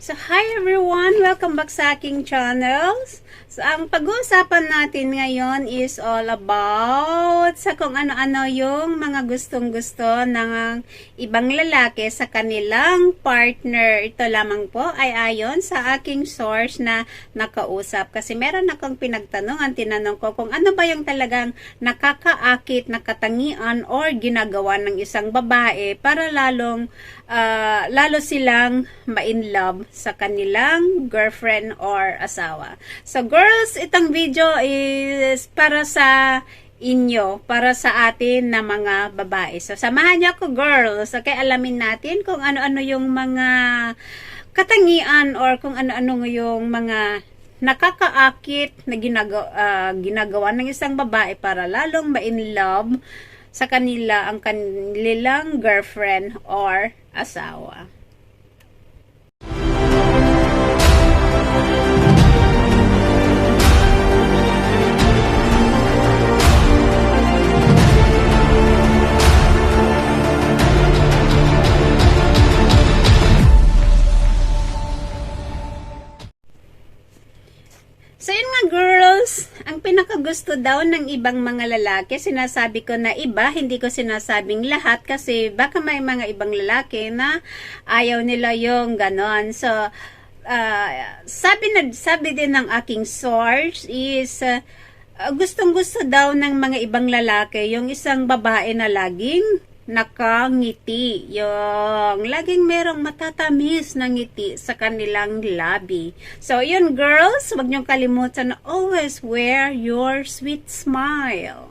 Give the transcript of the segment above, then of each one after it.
So, hi everyone! Welcome back sa aking channels. So, ang pag-uusapan natin ngayon is all about sa kung ano-ano yung mga gustong-gusto ng ibang lalaki sa kanilang partner. Ito lamang po ay ayon sa aking source na nakausap. Kasi meron akong pinagtanungan, tinanong ko kung ano ba yung talagang nakakaakit na katangian or ginagawa ng isang babae para lalong ah, lalo silang ma-in love sa kanilang girlfriend or asawa. So girls, itong video is para sa inyo, para sa atin na mga babae. So samahan niyo ako girls, okay, alamin natin kung ano-ano yung mga katangian or kung ano-ano yung mga nakakaakit na ginagawa, ginagawa ng isang babae para lalong ma-in love sa kanila ang kanilang girlfriend or asawa. Pinakagusto daw ng ibang mga lalaki, sinasabi ko na iba, hindi ko sinasabing lahat kasi baka may mga ibang lalaki na ayaw nila yung ganon. So, ah, sabi na sabi din ng aking source is ah, gustong gusto daw ng mga ibang lalaki yung isang babae na laging nakangiti. Yung laging merong matatamis na ngiti sa kanilang labi. So, yun girls, wag niyong kalimutan na always wear your sweet smile.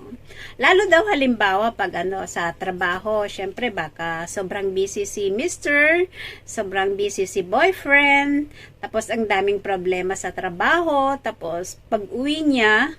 Lalo daw halimbawa pag ano sa trabaho, syempre baka sobrang busy si mister, sobrang busy si boyfriend, tapos ang daming problema sa trabaho, tapos pag uwi niya,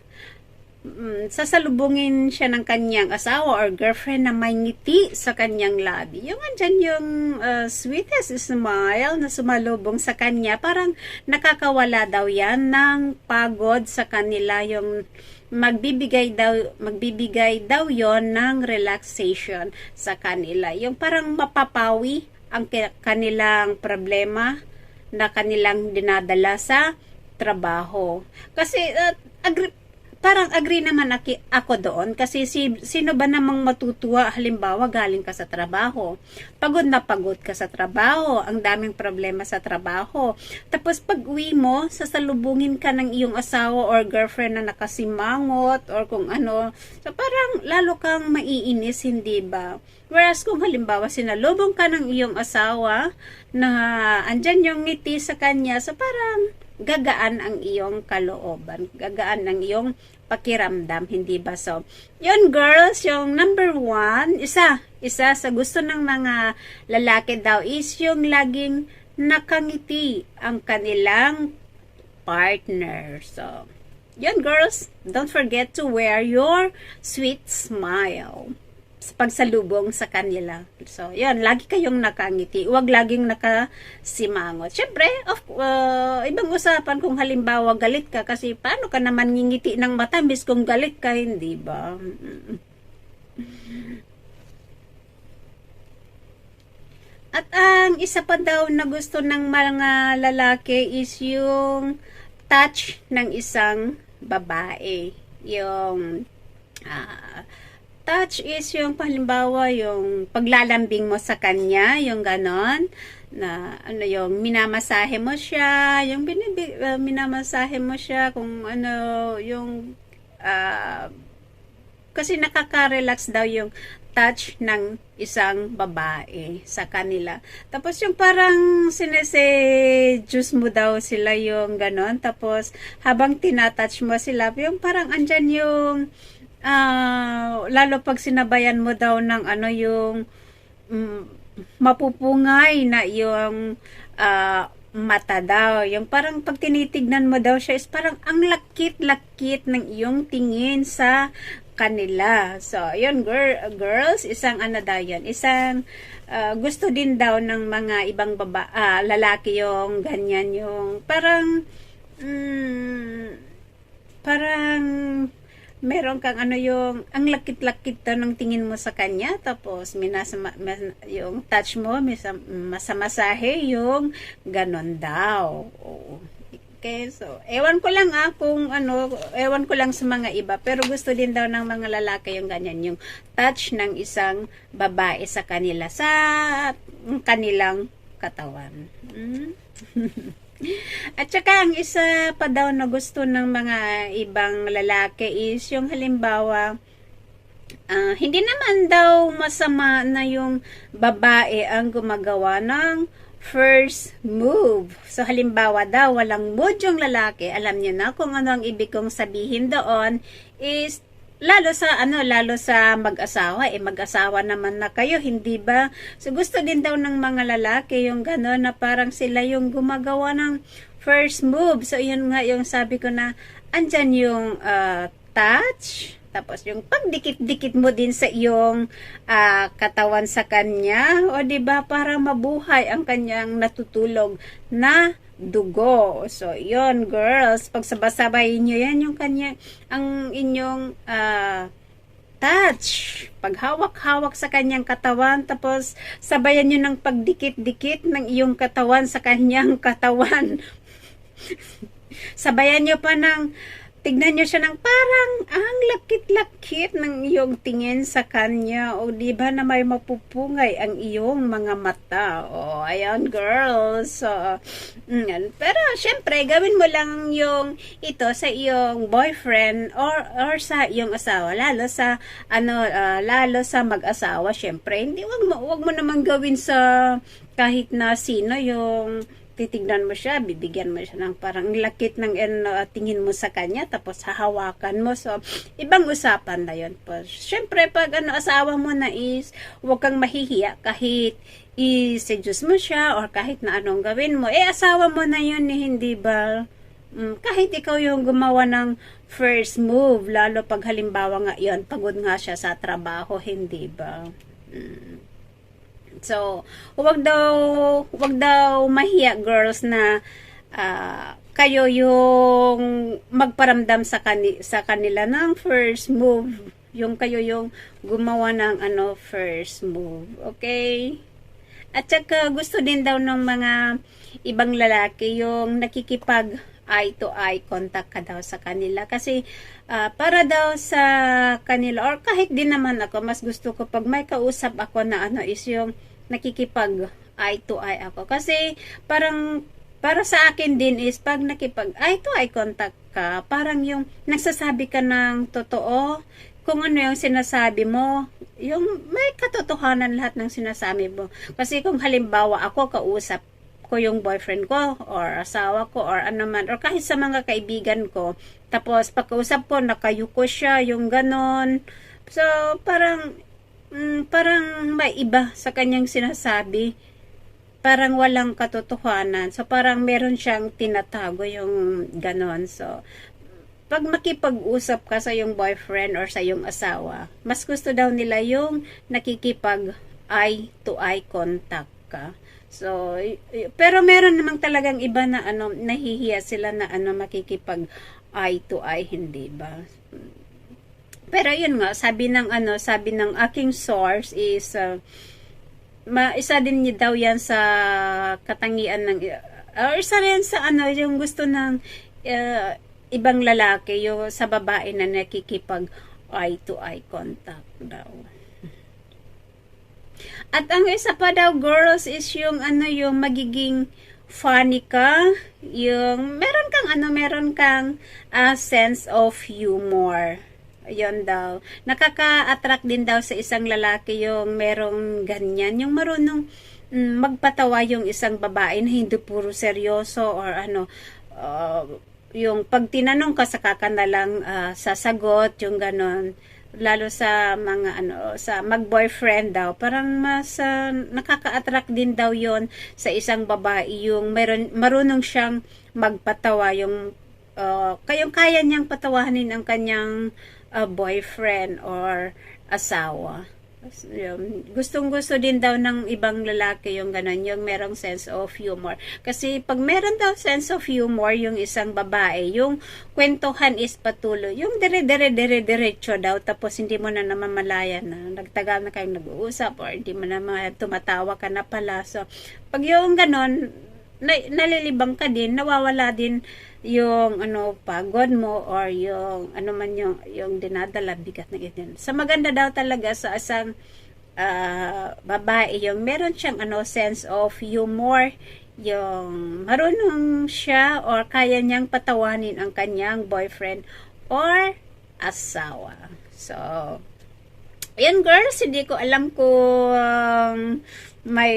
mm, sasalubungin siya ng kanyang asawa or girlfriend na may ngiti sa kanyang labi. Yung andyan yung uh, sweetest smile na sumalubong sa kanya, parang nakakawala daw yan ng pagod sa kanila yung magbibigay daw magbibigay daw yon ng relaxation sa kanila. Yung parang mapapawi ang kanilang problema na kanilang dinadala sa trabaho. Kasi uh, agree, parang agree naman ako doon kasi si, sino ba namang matutuwa? Halimbawa galing ka sa trabaho. Pagod na pagod ka sa trabaho. Ang daming problema sa trabaho. Tapos pag uwi mo sasalubungin ka ng iyong asawa or girlfriend na nakasimangot or kung ano. So parang lalo kang maiinis hindi ba? Whereas kung halimbawa sinalubong ka ng iyong asawa na andyan yung ngiti sa kanya, so parang gagaan ang iyong kalooban, gagaan ang iyong pakiramdam, hindi ba? So, yun girls, yung number one, isa, isa sa gusto ng mga lalaki daw is yung laging nakangiti ang kanilang partner. So, yun girls, don't forget to wear your sweet smile pagsalubong sa kanila. So, yan, lagi kayong nakangiti. Huwag laging nakasimangot. Siyempre, of, uh, ibang usapan kung halimbawa galit ka kasi paano ka naman ngingiti ng matamis kung galit ka, hindi ba? At ang isa pa daw na gusto ng mga lalaki is yung touch ng isang babae. Yung ah, touch is yung halimbawa yung paglalambing mo sa kanya, yung ganon na ano yung minamasahe mo siya, yung binibi, uh, minamasahe mo siya kung ano yung ah, kasi nakaka-relax daw yung touch ng isang babae sa kanila. Tapos yung parang sinese-juice mo daw sila yung ganon. Tapos habang tinatouch mo sila, yung parang andyan yung ah, lalo pag sinabayan mo daw ng ano yung mm, mapupungay na yung ah, mata daw. Yung parang pag tinitignan mo daw siya is parang ang lakit-lakit ng iyong tingin sa kanila. So, yun, girl, girls, isang ano daw yun, isang ah, gusto din daw ng mga ibang baba, ah, lalaki yung ganyan, yung parang, mm, parang meron kang ano yung ang lakit-lakit to ng tingin mo sa kanya tapos minasama mas- yung touch mo masamasahe yung ganon daw. Oo. Okay, so, ewan ko lang ah, kung ano, ewan ko lang sa mga iba, pero gusto din daw ng mga lalaki yung ganyan, yung touch ng isang babae sa kanila, sa kanilang katawan. Mm? At saka ang isa pa daw na gusto ng mga ibang lalaki is yung halimbawa, ah, hindi naman daw masama na yung babae ang gumagawa ng first move. So halimbawa daw, walang mood yung lalaki, alam niyo na kung ano ang ibig kong sabihin doon is lalo sa ano lalo sa mag-asawa eh mag-asawa naman na kayo hindi ba? So gusto din daw ng mga lalaki yung gano'n na parang sila yung gumagawa ng first move. So yun nga yung sabi ko na andyan yung ah, touch tapos yung pagdikit-dikit mo din sa iyong ah, katawan sa kanya. O di ba? Para mabuhay ang kanyang natutulog na dugo. So, yon girls, pag sabay niyo yan yung kanya, ang inyong ah, touch. Paghawak-hawak sa kanyang katawan, tapos sabayan nyo ng pagdikit-dikit ng iyong katawan sa kanyang katawan. sabayan nyo pa ng tignan nyo siya ng parang ang lakit-lakit ng iyong tingin sa kanya. O di ba na may mapupungay ang iyong mga mata. O ayan girls. So, mm, pero syempre gawin mo lang yung ito sa iyong boyfriend or or sa iyong asawa lalo sa ano ah, lalo sa mag-asawa syempre hindi wag mo wag mo naman gawin sa kahit na sino yung titignan mo siya, bibigyan mo siya ng parang lakit ng ano, tingin mo sa kanya, tapos hahawakan mo. So, ibang usapan na yun po. Siyempre, pag ano, asawa mo na is, huwag kang mahihiya kahit i-seduce mo siya or kahit na anong gawin mo. Eh, asawa mo na yun, eh, hindi ba? Mm, kahit ikaw yung gumawa ng first move, lalo pag halimbawa nga yun, pagod nga siya sa trabaho, hindi ba? Mm. So, huwag daw, huwag daw mahiya girls na ah, kayo yung magparamdam sa kani, sa kanila ng first move. Yung kayo yung gumawa ng ano first move. Okay? At saka gusto din daw ng mga ibang lalaki yung nakikipag eye to eye contact ka daw sa kanila kasi ah, para daw sa kanila or kahit din naman ako mas gusto ko pag may kausap ako na ano is yung nakikipag eye to eye ako. Kasi parang para sa akin din is pag nakipag eye to eye contact ka parang yung nagsasabi ka ng totoo kung ano yung sinasabi mo yung may katotohanan lahat ng sinasabi mo. Kasi kung halimbawa ako kausap ko yung boyfriend ko or asawa ko or ano man or kahit sa mga kaibigan ko tapos pagkausap ko nakayuko siya yung ganon. So parang mm, parang may iba sa kanyang sinasabi parang walang katotohanan so parang meron siyang tinatago yung ganon so pag makipag-usap ka sa yung boyfriend or sa yung asawa, mas gusto daw nila yung nakikipag eye to eye contact ka. So, pero meron namang talagang iba na ano, nahihiya sila na ano makikipag eye to eye, hindi ba? Pero yun nga, sabi ng ano, sabi ng aking source is uh, ma isa din niya daw yan sa katangian ng or isa rin sa ano yung gusto ng uh, ibang lalaki yung sa babae na nakikipag eye to eye contact daw. At ang isa pa daw girls is yung ano yung magiging funny ka, yung meron kang ano meron kang ah, sense of humor. Ayun daw. Nakaka-attract din daw sa isang lalaki yung merong ganyan, yung marunong mm, magpatawa yung isang babae na hindi puro seryoso or ano. Uh, yung pag tinanong ka sa na lang ah, sasagot yung ganon. Lalo sa mga ano sa mag-boyfriend daw. Parang mas ah, nakaka-attract din daw yon sa isang babae. Yung meron marunong siyang magpatawa yung uh, kayong kaya niyang patawanin ang kanyang ah, boyfriend or asawa Gustong gusto din daw ng ibang lalaki yung ganun, yung merong sense of humor. Kasi pag meron daw sense of humor yung isang babae, yung kwentuhan is patuloy. Yung dire-dire-dire-diretso daw, tapos hindi mo na namamalayan na nagtagal na kayong nag-uusap or hindi mo na ma- tumatawa ka na pala. So, pag yung ganun, na, nalilibang ka din, nawawala din yung ano pagod mo or yung ano man yung yung dinadala bigat na ganyan. Sa maganda daw talaga sa isang ah, babae yung meron siyang ano sense of humor yung marunong siya or kaya niyang patawanin ang kanyang boyfriend or asawa. So, Ayan girls, hindi ko alam kung may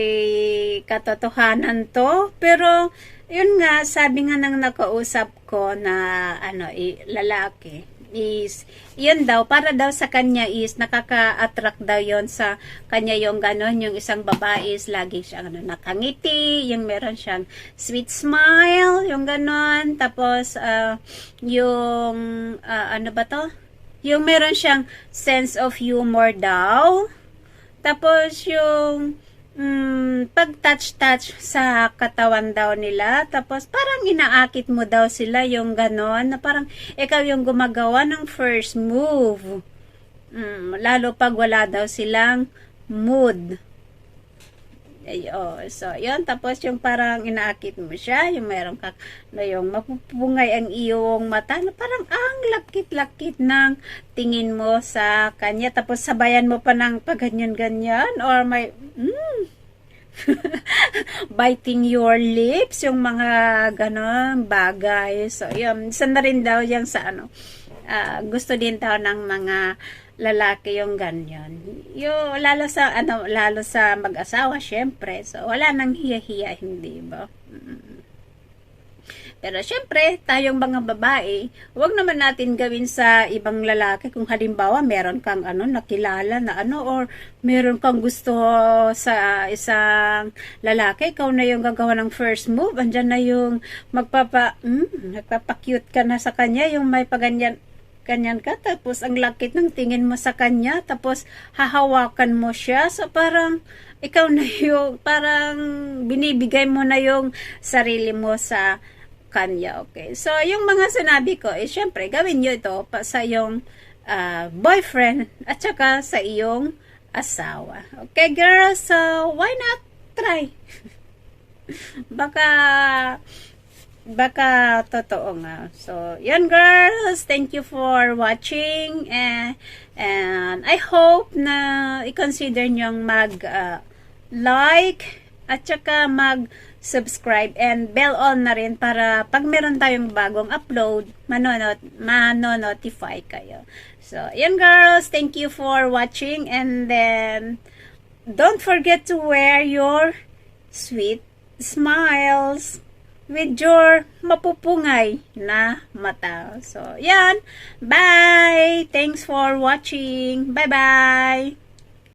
katotohanan to. Pero, yun nga, sabi nga ng nakausap ko na ano, i- lalaki is, yun daw, para daw sa kanya is, nakaka-attract daw yon sa kanya yung ganon, yung isang babae is lagi siyang ano, nakangiti, yung meron siyang sweet smile, yung ganon, tapos, ah, yung, ah, ano ba to? Yung meron siyang sense of humor daw. Tapos yung mm, pag-touch-touch sa katawan daw nila. Tapos parang inaakit mo daw sila yung ganon. Na parang ikaw yung gumagawa ng first move. Mm, lalo pag wala daw silang mood. Ay, oh, so, yun. Tapos, yung parang inaakit mo siya, yung meron ka, na yung mapupungay ang iyong mata, na parang ang lakit-lakit ng tingin mo sa kanya. Tapos, sabayan mo pa ng pagganyan-ganyan, or may, mm, biting your lips, yung mga ganon bagay. So, yun. Isa na rin daw yan sa ano, ah, gusto din daw ng mga lalaki yung ganyan. Yung lalo sa ano lalo sa mag-asawa syempre. So wala nang hiya-hiya hindi ba? Mm. Pero syempre, tayong mga babae, wag naman natin gawin sa ibang lalaki kung halimbawa meron kang ano nakilala na ano or meron kang gusto sa isang lalaki, ikaw na yung gagawa ng first move, andyan na yung magpapa mm, nagpapa-cute ka na sa kanya, yung may paganyan ganyan ka, tapos ang lakit ng tingin mo sa kanya, tapos hahawakan mo siya, so parang ikaw na yung, parang binibigay mo na yung sarili mo sa kanya, okay? So, yung mga sinabi ko, eh, syempre, gawin nyo ito pa sa yung ah, boyfriend at saka sa iyong asawa. Okay, girls? So, why not try? Baka baka totoo nga. So, yan girls. Thank you for watching. And, and I hope na i-consider nyong mag uh, like at saka mag subscribe and bell on na rin para pag meron tayong bagong upload, manonot, manonotify kayo. So, yan girls. Thank you for watching and then don't forget to wear your sweet smiles with your mapupungay na mata. So, yan. Bye! Thanks for watching. Bye-bye!